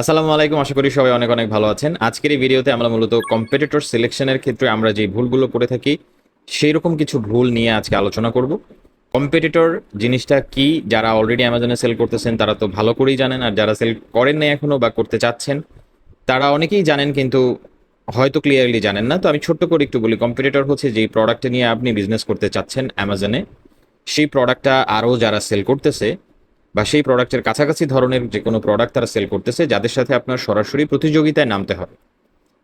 আসসালামু আলাইকুম, আশা করি সবাই অনেক অনেক ভালো আছেন। আজকের এই ভিডিওতে আমরা মূলত কম্পিটিটর সিলেকশনের ক্ষেত্রে আমরা যে ভুলগুলো করে থাকি সেই রকম কিছু ভুল নিয়ে আজকে আলোচনা করব। কম্পিটিটর জিনিসটা কি? যারা অলরেডি অ্যামাজনে সেল করতেছেন, তারা তো ভালো করেই জানেন, আর যারা সেল করেন না এখনও বা করতে চাচ্ছেন, তারা অনেকেই জানেন কিন্তু হয়তো ক্লিয়ারলি জানেন না। তো আমি ছোট্ট করে একটু বলি কম্পিটিটর হচ্ছে যেই প্রোডাক্ট নিয়ে আপনি বিজনেস করতে চাচ্ছেন অ্যামাজনে সেই প্রোডাক্টটা আরও যারা সেল করতেছে বা সেই প্রোডাক্টের কাছাকাছি ধরনের যে কোনো প্রোডাক্ট তারা সেল করতেছে, যাদের সাথে আপনার সরাসরি প্রতিযোগিতায় নামতে হবে।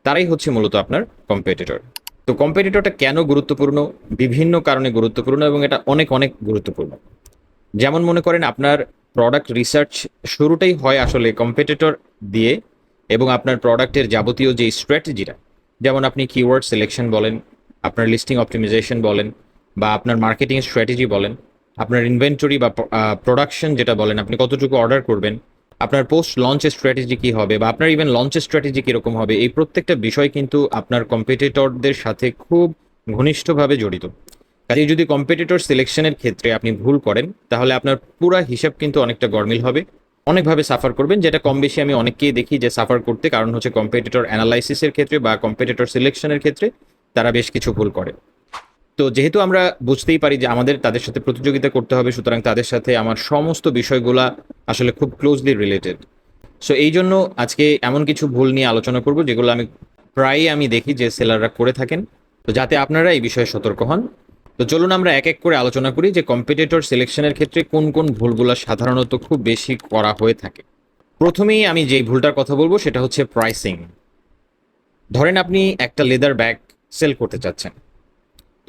তারাই হচ্ছে মূলত আপনার কম্পিটিটর তো কম্পিটিটরটা কেন গুরুত্বপূর্ণ? বিভিন্ন কারণে গুরুত্বপূর্ণ এবং এটা অনেক অনেক গুরুত্বপূর্ণ। যেমন মনে করেন আপনার প্রোডাক্ট রিসার্চ শুরুটাই হয় আসলে কম্পিটিটর দিয়ে এবং আপনার প্রোডাক্টের যাবতীয় যে স্ট্র্যাটেজিটা যেমন আপনি কিওয়ার্ড সিলেকশন বলেন, আপনার লিস্টিং অপটিমাইজেশন বলেন, বা আপনার মার্কেটিং স্ট্র্যাটেজি বলেন আপনার ইনভেন্টরি বা প্রোডাকশন যেটা বলেন, আপনি কতটুকু অর্ডার করবেন, আপনার পোস্ট লঞ্চের স্ট্র্যাটেজি কী হবে বা আপনার ইভেন লঞ্চের স্ট্র্যাটেজি কীরকম হবে, এই প্রত্যেকটা বিষয় কিন্তু আপনার কম্পিটিটরদের সাথে খুব ঘনিষ্ঠভাবে জড়িত। কাজে যদি কম্পিটিটর সিলেকশনের ক্ষেত্রে আপনি ভুল করেন, তাহলে আপনার পুরা হিসাব কিন্তু অনেকটা গরমিল হবে। অনেকভাবে সাফার করবেন, যেটা কম বেশি আমি অনেককেই দেখি যে সাফার করতে, কারণ হচ্ছে কম্পিটিটর অ্যানালাইসিসের ক্ষেত্রে বা কম্পিটিটর সিলেকশনের ক্ষেত্রে তারা বেশ কিছু ভুল করে। তো যেহেতু আমরা বুঝতেই পারি যে আমাদের তাদের সাথে প্রতিযোগিতা করতে হবে, সুতরাং তাদের সাথে আমার সমস্ত বিষয়গুলা আসলে খুব ক্লোজলি রিলেটেড সো এই জন্য আজকে এমন কিছু ভুল নিয়ে আলোচনা করব যেগুলো আমি প্রায়ই আমি দেখি যে সেলাররা করে থাকেন। তো যাতে আপনারা এই বিষয়ে সতর্ক হন। তো চলুন আমরা এক এক করে আলোচনা করি যে কম্পিটিটর সিলেকশনের ক্ষেত্রে কোন কোন ভুলগুলো সাধারণত খুব বেশি করা হয়ে থাকে। প্রথমেই আমি যেই ভুলটার কথা বলব সেটা হচ্ছে প্রাইসিং ধরেন আপনি একটা লেদার ব্যাগ সেল করতে চাচ্ছেন।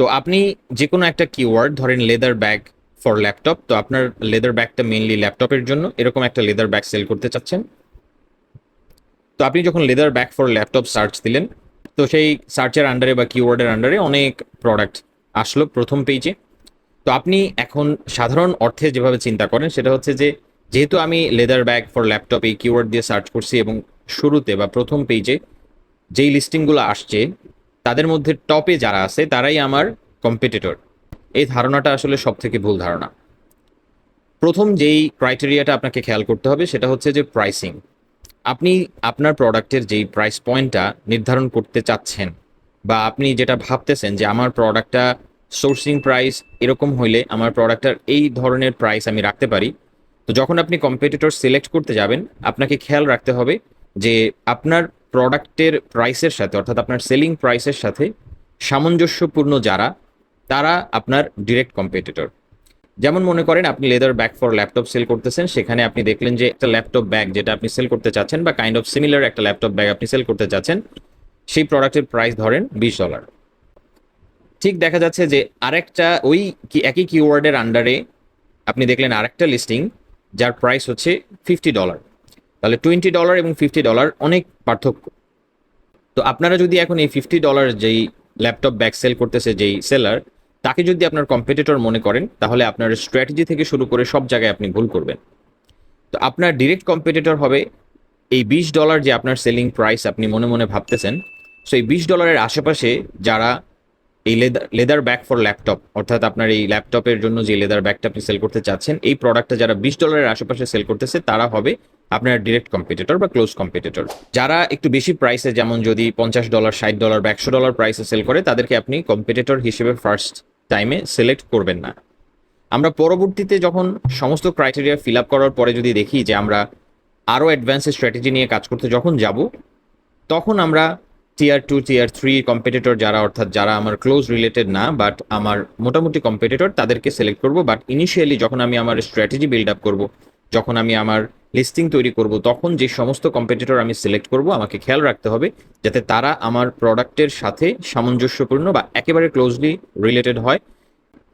তো আপনি যে কোনো একটা কিওয়ার্ড ধরেন লেদার ব্যাগ ফর ল্যাপটপ তো আপনার লেদার ব্যাগটা মেইনলি ল্যাপটপের জন্য, এরকম একটা লেদার ব্যাগ সেল করতে চাচ্ছেন। তো আপনি যখন leather bag for laptop search দিলেন, তো সেই সার্চের আন্ডারে বা কিওয়ার্ডের আন্ডারে অনেক প্রোডাক্ট আসলো প্রথম পেজে তো আপনি এখন সাধারণ অর্থে যেভাবে চিন্তা করেন, সেটা হচ্ছে যে, যেহেতু আমি লেদার ব্যাগ ফর ল্যাপটপ এই কিওয়ার্ড দিয়ে সার্চ করছি এবং শুরুতে বা প্রথম পেজে যেই লিস্টিংগুলো আসছে তাদের মধ্যে টপে যারা আছে, তারাই আমার কম্পিটিটর এই ধারণাটা আসলে সব থেকে ভুল ধারণা। প্রথম যেই ক্রাইটেরিয়াটা আপনাকে খেয়াল করতে হবে, সেটা হচ্ছে যে প্রাইসিং আপনি আপনার প্রোডাক্টের যেই প্রাইস পয়েন্টটা নির্ধারণ করতে চাচ্ছেন, বা আপনি যেটা ভাবতেছেন যে আমার প্রোডাক্টটা সোর্সিং প্রাইস এরকম হইলে আমার প্রোডাক্টটার এই ধরনের প্রাইস আমি রাখতে পারি, তো যখন আপনি কম্পিটিটর সিলেক্ট করতে যাবেন, আপনাকে খেয়াল রাখতে হবে যে আপনার প্রোডাক্টের প্রাইসের সাথে, অর্থাৎ আপনার সেলিং প্রাইসের সাথে সামঞ্জস্যপূর্ণ যারা, তারা আপনার ডিরেক্ট কম্পিটিটর যেমন মনে করেন আপনি leather bag for laptop sale করতেছেন, সেখানে আপনি দেখলেন যে একটা ল্যাপটপ ব্যাগ যেটা আপনি সেল করতে চাচ্ছেন বা কাইন্ড অফ সিমিলার একটা ল্যাপটপ ব্যাগ আপনি সেল করতে চাচ্ছেন, সেই প্রোডাক্টের প্রাইস ধরেন বিশ ডলার ঠিক দেখা যাচ্ছে যে আরেকটা ওই কি একই কিওয়ার্ডের আন্ডারে আপনি দেখলেন আরেকটা লিস্টিং যার প্রাইস হচ্ছে ফিফটি ডলার তাহলে টোয়েন্টি ডলার এবং ফিফটি ডলার অনেক পার্থক্য। তো আপনারা যদি এখন এই ফিফটি ডলার যেই ল্যাপটপ ব্যাক সেল করতেছে, যেই সেলার তাকে যদি আপনার কম্পিটিটর মনে করেন, তাহলে আপনার স্ট্র্যাটেজি থেকে শুরু করে সব জায়গায় আপনি ভুল করবেন। তো আপনার ডিরেক্ট কম্পিটিটর হবে এই বিশ ডলার যে আপনার সেলিং প্রাইস আপনি মনে মনে ভাবতেছেন সো এই বিশ ডলারের আশেপাশে যারা এই leather leather bag for laptop অর্থাৎ আপনার এই ল্যাপটপের জন্য যে লেদার ব্যাগটা আপনি সেল করতে চাচ্ছেন, এই প্রোডাক্টটা যারা বিশ ডলারের আশেপাশে সেল করতেছে, তারা হবে আপনার ডিরেক্ট কম্পিটিটর বা ক্লোজ কম্পিটিটর যারা একটু বেশি প্রাইসে যেমন যদি পঞ্চাশ ডলার ষাট ডলার বা একশো ডলার প্রাইসে সেল করে, তাদেরকে আপনি কম্পিটিটর হিসেবে ফার্স্ট টাইমে সিলেক্ট করবেন না। আমরা পরবর্তীতে যখন সমস্ত ক্রাইটেরিয়া ফিল আপ করার পরে যদি দেখি যে আমরা আরও অ্যাডভান্সের স্ট্র্যাটেজি নিয়ে কাজ করতে যখন যাব, তখন আমরা tier two tier three competitor যারা, অর্থাৎ যারা আমার ক্লোজ রিলেটেড না বাট আমার মোটামুটি কম্পিটিটর তাদেরকে সিলেক্ট করব। বাট ইনিশিয়ালি যখন আমি আমার স্ট্র্যাটেজি বিল্ড আপ করব, যখন আমি আমার লিস্টিং তৈরি করব, তখন যে সমস্ত কম্পিটিটর আমি সিলেক্ট করব, আমাকে খেয়াল রাখতে হবে যাতে তারা আমার প্রোডাক্টের সাথে সামঞ্জস্যপূর্ণ বা একেবারে ক্লোজলি রিলেটেড হয়।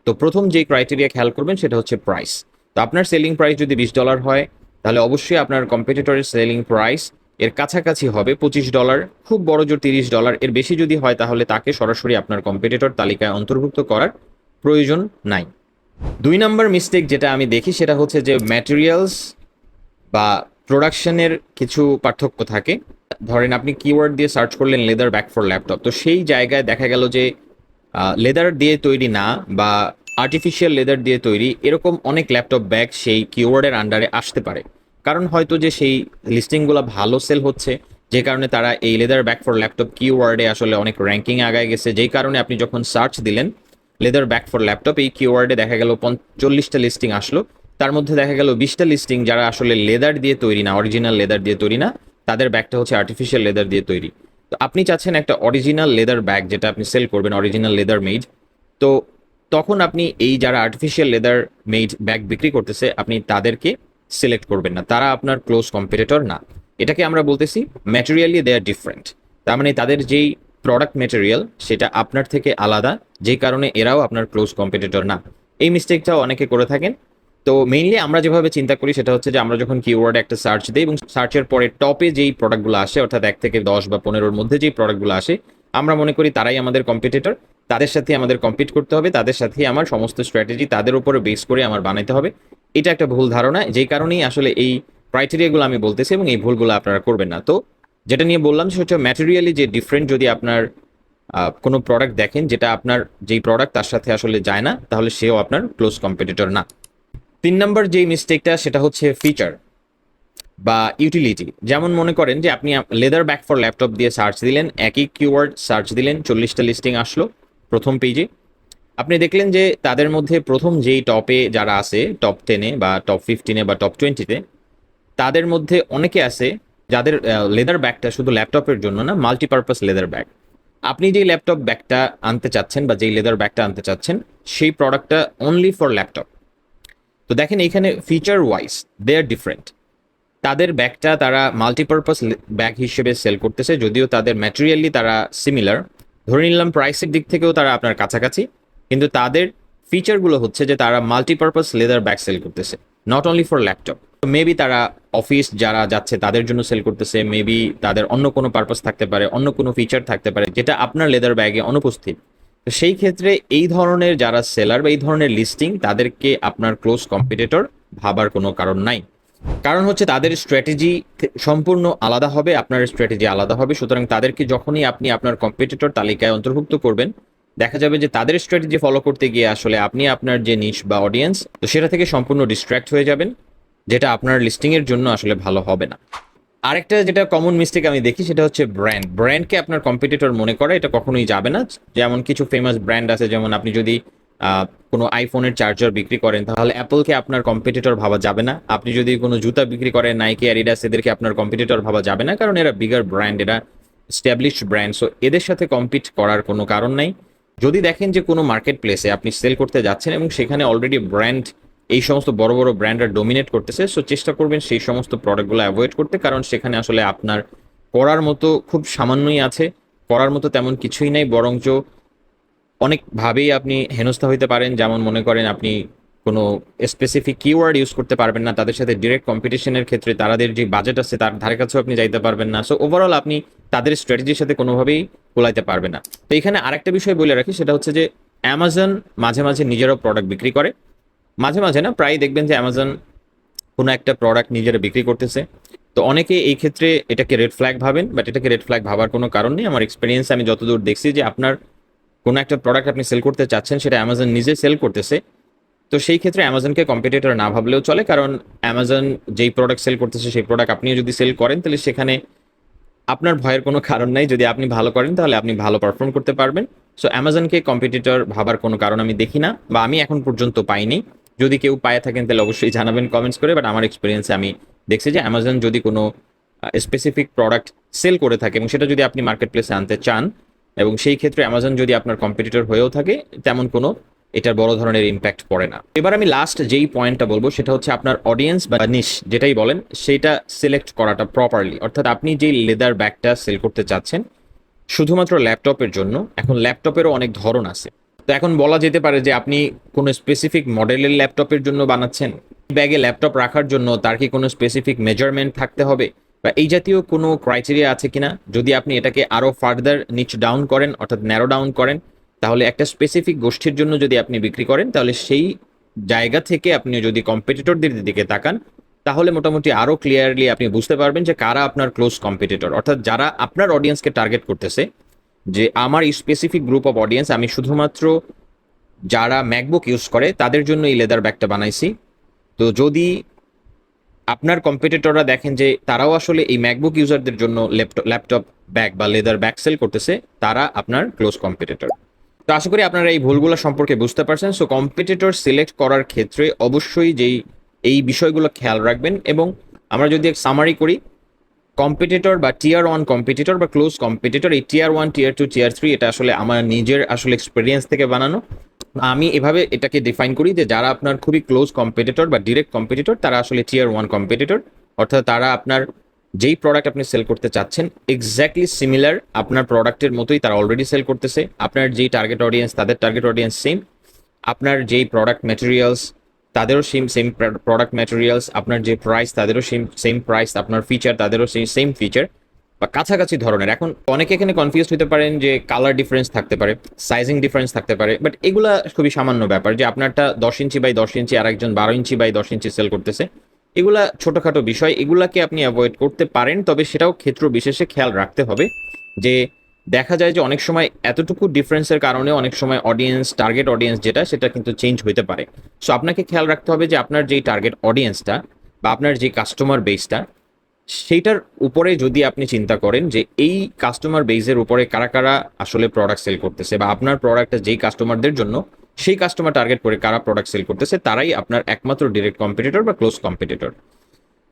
তো প্রথম যে ক্রাইটেরিয়া খেয়াল করবেন সেটা হচ্ছে প্রাইস তো আপনার সেলিং প্রাইস যদি বিশ ডলার হয়, তাহলে অবশ্যই আপনার কম্পিটিটরের সেলিং প্রাইস এর কাছাকাছি হবে পঁচিশ ডলার, খুব বড় জোর তিরিশ ডলার। এর বেশি যদি হয় তাহলে তাকে সরাসরি আপনার কম্পিটিটর তালিকায় অন্তর্ভুক্ত করার প্রয়োজন নাই। দুই নম্বর মিস্টেক যেটা আমি দেখি সেটা হচ্ছে যে ম্যাটেরিয়ালস বা প্রোডাকশনের কিছু পার্থক্য থাকে। ধরেন আপনি কিওয়ার্ড দিয়ে সার্চ করলেন লেদার ব্যাক ফর ল্যাপটপ তো সেই জায়গায় দেখা গেল যে লেদার দিয়ে তৈরি না বা আর্টিফিশিয়াল লেদার দিয়ে তৈরি, এরকম অনেক ল্যাপটপ ব্যাগ সেই কিওয়ার্ডের আন্ডারে আসতে পারে। কারণ হয়তো যে সেই লিস্টিংগুলো ভালো সেল হচ্ছে, যে কারণে তারা এই লেদার ব্যাক ফর ল্যাপটপ কিওয়ার্ডে আসলে অনেক র্যাঙ্কিং আগায় গেছে। যেই কারণে আপনি যখন সার্চ দিলেন লেদার ব্যাক ফর ল্যাপটপ এই কিওয়ার্ডে দেখা গেল পঞ্চল্লিশটা লিস্টিং আসলো। তার মধ্যে দেখা গেল বিশটা লিস্টিং যারা আসলে লেদার দিয়ে তৈরি না অরিজিনাল লেদার দিয়ে তৈরি না, তাদের ব্যাগটা হচ্ছে আর্টিফিশিয়াল লেদার দিয়ে তৈরি। তো আপনি চাচ্ছেন একটা অরিজিনাল লেদার ব্যাগ যেটা আপনি সেল করবেন অরিজিনাল লেদার মেড তো তখন আপনি এই যারা আর্টিফিশিয়াল লেদার মেড ব্যাগ বিক্রি করতেছে, আপনি তাদেরকে সিলেক্ট করবেন না। তারা আপনার ক্লোজ কম্পিটিটর না। এটাকে আমরা বলতেছি ম্যাটেরিয়ালি দে আর ডিফারেন্ট তার মানে তাদের যেই প্রোডাক্ট ম্যাটেরিয়াল সেটা আপনার থেকে আলাদা যেই কারণে এরাও আপনার ক্লোজ কম্পিটিটর না। এই মিস্টেকটাও অনেকে করে থাকেন। তো মেইনলি আমরা যেভাবে চিন্তা করি, সেটা হচ্ছে যে আমরা যখন কিওয়ার্ডে একটা সার্চ দিই এবং সার্চের পরে টপে যেই প্রোডাক্টগুলো আসে, অর্থাৎ এক থেকে দশ বা পনেরোর মধ্যে যেই প্রোডাক্টগুলো আসে, আমরা মনে করি তারাই আমাদের কম্পিটিটর তাদের সাথে আমাদের কম্পিট করতে হবে, তাদের সাথে আমার সমস্ত স্ট্র্যাটেজি তাদের উপরে বেস করে আমার বানাইতে হবে। এটা একটা ভুল ধারণা, যেই কারণেই আসলে এই ক্রাইটেরিয়াগুলো আমি বলতেছি এবং এই ভুলগুলো আপনারা করবেন না। তো যেটা নিয়ে বললাম সেটা হচ্ছে ম্যাটেরিয়ালি যে ডিফারেন্ট যদি আপনার কোনো প্রোডাক্ট দেখেন যেটা আপনার যেই প্রোডাক্ট তার সাথে আসলে যায় না, তাহলে সেও আপনার ক্লোজ কম্পিটিটর না। তিন নম্বর যেই মিস্টেকটা সেটা হচ্ছে ফিচার বা ইউটিলিটি যেমন মনে করেন যে আপনি লেদার ব্যাক ফর ল্যাপটপ দিয়ে সার্চ দিলেন, একই কিওয়ার্ড সার্চ দিলেন, চল্লিশটা লিস্টিং আসলো প্রথম পেজে। আপনি দেখলেন যে তাদের মধ্যে প্রথম যেই টপে যারা আছে টপ টেনে বা টপ ফিফটিনে বা টপ টোয়েন্টিতে তাদের মধ্যে অনেকে আছে যাদের লেদার ব্যাগটা শুধু ল্যাপটপের জন্য না মাল্টিপারপাস লেদার ব্যাগ আপনি যেই ল্যাপটপ ব্যাগটা আনতে চাচ্ছেন বা যেই লেদার ব্যাগটা আনতে চাচ্ছেন, সেই প্রোডাক্টটা অনলি ফর ল্যাপটপ তো দেখেন এইখানে feature wise they are different তাদের ব্যাগটা তারা মাল্টিপারপাস ব্যাগ হিসেবে সেল করতেছে, যদিও তাদের ম্যাটেরিয়ালি তারা সিমিলার ধরে নিলাম প্রাইসের দিক থেকেও তারা আপনার কাছাকাছি, কিন্তু তাদের ফিচারগুলো হচ্ছে যে তারা মাল্টিপারপাস লেদার ব্যাগ সেল করতেছে not only for laptop maybe তারা অফিস যারা যাচ্ছে তাদের জন্য সেল করতেছে মেবি তাদের অন্য কোনো পারপাস থাকতে পারে, অন্য কোনো ফিচার থাকতে পারে, যেটা আপনার লেদার ব্যাগে অনুপস্থিত। তো সেই ক্ষেত্রে এই ধরনের যারা সেলার বা এই ধরনের লিস্টিং তাদেরকে আপনার ক্লোজ কম্পিটিটর ভাবার কোনো কারণ নাই। কারণ হচ্ছে তাদের স্ট্র্যাটেজি সম্পূর্ণ আলাদা হবে, আপনার স্ট্র্যাটেজি আলাদা হবে। সুতরাং তাদেরকে যখনই আপনি আপনার কম্পিটিটর তালিকায় অন্তর্ভুক্ত করবেন, দেখা যাবে যে তাদের স্ট্র্যাটেজি ফলো করতে গিয়ে আসলে আপনি আপনার যে নিশ বা অডিয়েন্স তো সেটা থেকে সম্পূর্ণ ডিস্ট্র্যাক্ট হয়ে যাবেন, যেটা আপনার লিস্টিং এর জন্য আসলে ভালো হবে না। আরেকটা যেটা কমন মিস্টেক আমি দেখি, সেটা হচ্ছে ব্র্যান্ড ব্র্যান্ডকে আপনার কম্পিটিটর মনে করা, এটা কখনোই যাবে না। যেমন কিছু ফেমাস ব্র্যান্ড আছে, যেমন আপনি যদি কোনো আইফোনের চার্জার বিক্রি করেন, তাহলে অ্যাপলকে আপনার কম্পিটিটর ভাবা যাবে না। আপনি যদি কোনো জুতা বিক্রি করেন নাইকি অ্যাডিডাস এদেরকে আপনার কম্পিটিটর ভাবা যাবে না, কারণ এরা বিগার ব্র্যান্ড এরা স্ট্যাবলিশড ব্র্যান্ড সো এদের সাথে কম্পিট করার কোনো কারণ নাই। যদি দেখেন যে কোনো মার্কেট প্লেসে আপনি সেল করতে যাচ্ছেন এবং সেখানে অলরেডি ব্র্যান্ড এই সমস্ত বড় বড় ব্র্যান্ডরা ডোমিনেট করতেছে সো চেষ্টা করবেন সেই সমস্ত প্রোডাক্টগুলো অ্যাভয়েড করতে, কারণ সেখানে আসলে আপনার করার মতো খুব সামান্যই আছে, করার মতো তেমন কিছুই নাই, বরঞ্চ অনেকভাবেই আপনি হেনস্থা হইতে পারেন। যেমন মনে করেন আপনি কোনো স্পেসিফিক কিওয়ার্ড ইউজ করতে পারবেন না, তাদের সাথে ডিরেক্ট কম্পিটিশনের ক্ষেত্রে তাদের যে বাজেট আছে, তার ধারে কাছেও আপনি যাইতে পারবেন না। সো ওভারঅল আপনি তাদের স্ট্র্যাটেজির সাথে কোনোভাবেই কোলাইতে পারবেন না। তো এখানে আরেকটা বিষয় বলে রাখি, সেটা হচ্ছে যে অ্যামাজন মাঝে মাঝে নিজেরও প্রোডাক্ট বিক্রি করে। মাঝে মাঝে না প্রায় দেখবেন যে অ্যামাজন কোনো একটা প্রোডাক্ট নিজেরা বিক্রি করতেছে। তো অনেকে এই ক্ষেত্রে এটাকে রেড ফ্ল্যাগ ভাবেন বাট এটাকে রেড ফ্ল্যাগ ভাবার কোনো কারণ নেই। আমার এক্সপিরিয়েন্স আমি যতদূর দেখছি যে আপনার কোনো একটা প্রোডাক্ট আপনি সেল করতে চাচ্ছেন, সেটা অ্যামাজন নিজে সেল করতেছে, তো সেই ক্ষেত্রে অ্যামাজনকে কম্পিটিটর না ভাবলেও চলে, কারণ অ্যামাজন যেই প্রোডাক্ট সেল করতেছে, সেই প্রোডাক্ট আপনিও যদি সেল করেন, তাহলে সেখানে আপনার ভয়ের কোনো কারণ নাই। যদি আপনি ভালো করেন, তাহলে আপনি ভালো পারফর্ম করতে পারবেন। সো অ্যামাজনকে কম্পিটিটর ভাবার কোনো কারণ আমি দেখি না, বা আমি এখন পর্যন্ত পাইনি। যদি কেউ পায়ে থাকেন, তাহলে অবশ্যই জানাবেন কমেন্টস করে বাট আমার এক্সপিরিয়েন্সে আমি দেখছি যে অ্যামাজন যদি কোনো স্পেসিফিক প্রোডাক্ট সেল করে থাকে, এবং সেটা যদি আপনি মার্কেট প্লেসে আনতে চান এবং সেই ক্ষেত্রে অ্যামাজন যদি আপনার কম্পিটিটর হয়েও থাকে, তেমন কোনো এটার বড় ধরনের ইম্প্যাক্ট পড়ে না। এবার আমি লাস্ট যেই পয়েন্টটা বলব, সেটা হচ্ছে আপনার অডিয়েন্স বা নিশ যেটাই বলেন, সেটা সিলেক্ট করাটা প্রপারলি অর্থাৎ আপনি যেই লেদার ব্যাগটা সেল করতে চাচ্ছেন, শুধুমাত্র ল্যাপটপের জন্য, এখন ল্যাপটপেরও অনেক ধরন আছে। তো এখন বলা যেতে পারে যে আপনি কোনো স্পেসিফিক মডেলের ল্যাপটপের জন্য বানাচ্ছেন। ব্যাগে ল্যাপটপ রাখার জন্য তার কি কোনো স্পেসিফিক মেজারমেন্ট থাকতে হবে? বা এই জাতীয় কোনো ক্রাইটেরিয়া আছে কিনা? যদি আপনি এটাকে আরও ফার্দার নিচ ডাউন করেন, অর্থাৎ ন্যারো ডাউন করেন, তাহলে একটা স্পেসিফিক গোষ্ঠীর জন্য যদি আপনি বিক্রি করেন, তাহলে সেই জায়গা থেকে আপনি যদি কম্পিটিটরদের দিকে তাকান, তাহলে মোটামুটি আরও ক্লিয়ারলি আপনি বুঝতে পারবেন যে কারা আপনার ক্লোজ কম্পিটিটর অর্থাৎ যারা আপনার অডিয়েন্সকে টার্গেট করতেছে, যে আমার স্পেসিফিক গ্রুপ অফ অডিয়েন্স আমি শুধুমাত্র যারা ম্যাকবুক ইউজ করে, তাদের জন্য এই লেদার ব্যাগটা বানাইছি। তো যদি আপনার কম্পিটিটররা দেখেন যে তারাও আসলে এই ম্যাকবুক ইউজারদের জন্য ল্যাপটপ ল্যাপটপ ব্যাগ বা লেদার ব্যাগ সেল করতেছে, তারা আপনার ক্লোজ কম্পিটিটর তো আশা করি আপনারা এই ভুলগুলো সম্পর্কে বুঝতে পারছেন। সো কম্পিটিটর সিলেক্ট করার ক্ষেত্রে অবশ্যই যেই, এই বিষয়গুলো খেয়াল রাখবেন এবং আমরা যদি এক সামারি করি কম্পিটিটর বা টিয়ার ওয়ান কম্পিটিটর বা ক্লোজ কম্পিটিটর এই tier one tier two tier three এটা আসলে আমার নিজের আসলে এক্সপিরিয়েন্স থেকে বানানো। আমি এভাবে এটাকে ডিফাইন করি যে যারা আপনার খুবই ক্লোজ কম্পিটিটর বা ডিরেক্ট কম্পিটিটর তারা আসলে টিয়ার ওয়ান কম্পিটিটর অর্থাৎ তারা আপনার যেই প্রোডাক্ট আপনি সেল করতে চাচ্ছেন এক্স্যাক্টলি সিমিলার আপনার প্রোডাক্টের মতোই তারা অলরেডি সেল করতেছে। আপনার যেই টার্গেট অডিয়েন্স তাদের টার্গেট অডিয়েন্স সেম আপনার যেই প্রোডাক্ট ম্যাটেরিয়ালস তাদেরও সেম সেম প্রোডাক্ট ম্যাটেরিয়ালস আপনার যে প্রাইস তাদেরও সেম সেম প্রাইস আপনার ফিচার তাদেরও সেই সেম ফিচার বা কাছাকাছি ধরনের। এখন অনেকে এখানে কনফিউজ হতে পারেন যে কালার ডিফারেন্স থাকতে পারে সাইজিং ডিফারেন্স থাকতে পারে বাট এগুলা খুবই সামান্য ব্যাপার যে আপনারটা দশ ইঞ্চি বাই দশ ইঞ্চি আর একজন বারো ইঞ্চি বাই দশ ইঞ্চি সেল করতেছে। এগুলা ছোটোখাটো বিষয়, এগুলাকে আপনি অ্যাভয়েড করতে পারেন, তবে সেটাও ক্ষেত্র বিশেষে খেয়াল রাখতে হবে যে দেখা যায় যে অনেক সময় এতটুকু ডিফারেন্সের কারণে অনেক সময় অডিয়েন্স টার্গেট অডিয়েন্স যেটা, সেটা কিন্তু চেঞ্জ হতে পারে। সো আপনাকে খেয়াল রাখতে হবে যে আপনার যেই টার্গেট অডিয়েন্সটা বা আপনার যে কাস্টমার বেসটা সেইটার উপরে যদি আপনি চিন্তা করেন যে এই কাস্টমার বেসের উপরে কারা কারা আসলে প্রোডাক্ট সেল করতেছে বা আপনার প্রোডাক্টটা যেই কাস্টমারদের জন্য সেই কাস্টমার টার্গেট করে কারা প্রোডাক্ট সেল করতেছে, তারাই আপনার একমাত্র ডিরেক্ট কম্পিটিটর বা ক্লোজ কম্পিটিটর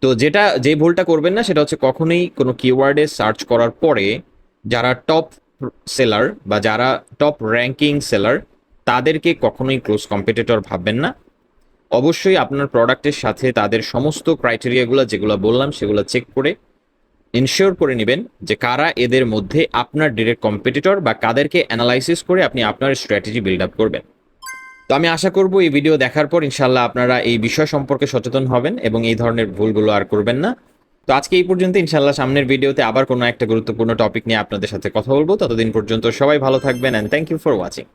তো যেটা, যে ভুলটা করবেন না, সেটা হচ্ছে কখনোই কোনো কিওয়ার্ডে সার্চ করার পরে যারা টপ সেলার বা যারা টপ র্যাঙ্কিং সেলার তাদেরকে কখনোই ক্লোজ কম্পিটিটর ভাববেন না। অবশ্যই আপনার প্রোডাক্টের সাথে তাদের সমস্ত ক্রাইটেরিয়াগুলো যেগুলো বললাম, সেগুলো চেক করে ইনশিওর করে নেবেন যে কারা এদের মধ্যে আপনার ডিরেক্ট কম্পিটিটর বা কাদেরকে অ্যানালাইসিস করে আপনি আপনার স্ট্র্যাটেজি বিল্ড আপ করবেন। তো আমি আশা করব এই ভিডিও দেখার পর ইনশাল্লাহ আপনারা এই বিষয় সম্পর্কে সচেতন হবেন এবং এই ধরনের ভুলগুলো আর করবেন না। তো আজকে এই পর্যন্ত ইনশাল্লাহ সামনের ভিডিওতে আবার কোনো একটা গুরুত্বপূর্ণ টপিক নিয়ে আপনাদের সাথে কথা বলব। ততদিন পর্যন্ত সবাই ভালো থাকবেন and thank you for watching